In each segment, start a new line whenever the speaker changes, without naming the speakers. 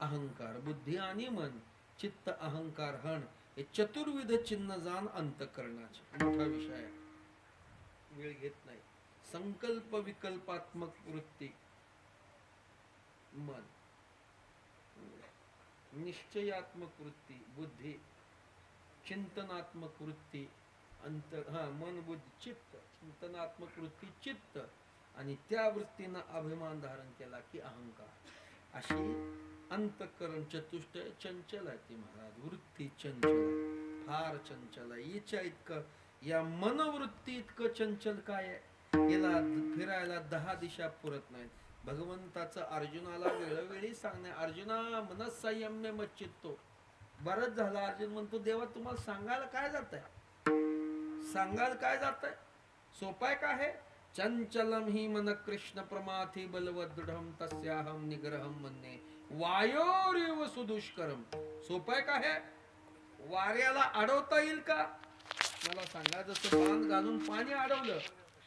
अहंकार बुद्धी आणि मन चित्त अहंकार हण हे चतुर्विध चिन्ह जाण अंतकरणाचे. मोठा विषय आहे. वेळ घेत नाही. संकल्प विकल्पात्मक वृत्ती. मन. निश्चयात्मक वृत्ती बुद्धी. चिंतनात्मक वृत्ती अंत हा मन बुद्धी चित्त. चिंतनात्मक वृत्ती चित्त. आणि त्या वृत्तीनं अभिमान धारण केला की अहंकार. अशी अंतकरण चतुष्ट चंचल आहे ती महाराज वृत्ती चंचल फार चंचल. आहे याच्या इतकं या मनवृत्ती इतकं चंचल काय आहे? याला फिरायला दहा दिशा पुरत नाहीत. भगवंताचं अर्जुनाला वेळोवेळी सांगणे अर्जुना मन मच्चितो बरंच झालं अर्जुन म्हणतो देवा तुम्हाला सांगायला काय जात आहे सांगायला काय जात आहे सोपाय का आहे चंचलम ही मन कृष्ण प्रमाथी बलवदृढम तस्याहम निग्रहम म्हणणे वायोरेव सुदुष्करम. सोपाय का हे? वाऱ्याला अडवता येईल का? मला सांगा जसं बांध घालून पाणी अडवलं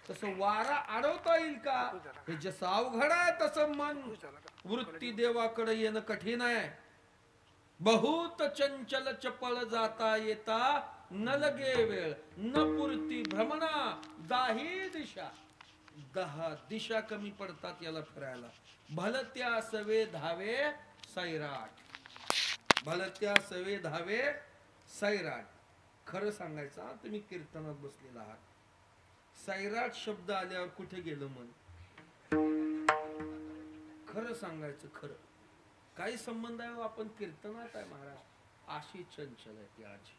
तसं वारा अडवता येईल का? हे जसं अवघड आहे तसं मन. वृत्ती देवाकडे येणं कठीण आहे. बहुत चंचल चपळ जाता येता न लगे वेळ न पुरती भ्रमणा जाही दिशा. दहा दिशा कमी पडतात याला फिरायला. भलत्या सवे धावे सैराट. भलत्या सवे धावे सैराट. खरं सांगायचं तुम्ही कीर्तनात बसलेला आहात. सैराट शब्द आल्यावर कुठे गेलं मन? खरं सांगायचं खरं. काही संबंध आहे हो, आपण कीर्तनात आहे महाराज. अशी चंचल आहे ती आजी.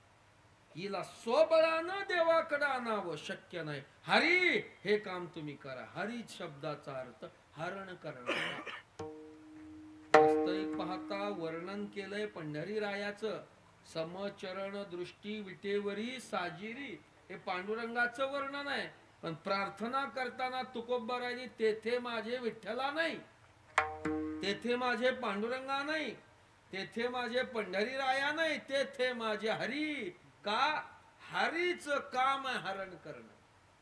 हिला स्वबळानं देवाकडे आणावं शक्य नाही. हरी हे काम तुम्ही करा. हरी शब्दाचा अर्थ हरण करणं. वास्तविक पाहता वर्णन केलंय पंढरी रायाचं समचरण दृष्टी विटेवरी साजिरी. हे पांडुरंगाचं वर्णन आहे. पण प्रार्थना करताना तुकोबरानी तेथे माझे विठ्ठला नाही. तेथे माझे पांडुरंगा नाही. तेथे माझे पंढरी राया नाही. तेथे माझे हरी. का हरीच काम आहे हरण करणं?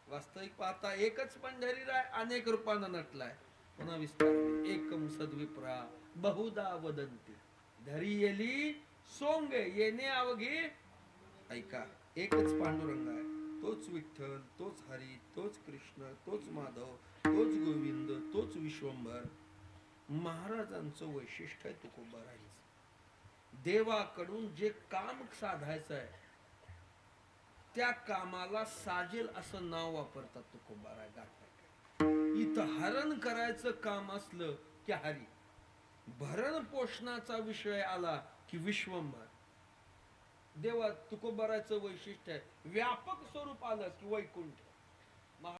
वास्तविक पाहता एकच पंढरी राय अनेक रूपानं नटलाय. पुन्हा विस्तार एकम सद्विप्रा बहुदा वदंती. धरी येली सोंगे येणे अवघी. ऐका एकच पांडुरंग आहे. तोच विठ्ठल तोच हरी तोच कृष्ण तोच माधव तोच गोविंद तोच विश्वंभर. महाराजांचं वैशिष्ट्य आहे तुकोबाराहीच देवाकडून जे काम साधायचं आहे त्या कामाला साजेल असं नाव वापरतात तुकोबाराय गाठाय इथं हरण करायचं काम असलं की हरी. भरण पोषणाचा विषय आला की विश्वंभर. देवा तुकोबारायचं वैशिष्ट्य आहे. व्यापक स्वरूप आलं की वैकुंठ.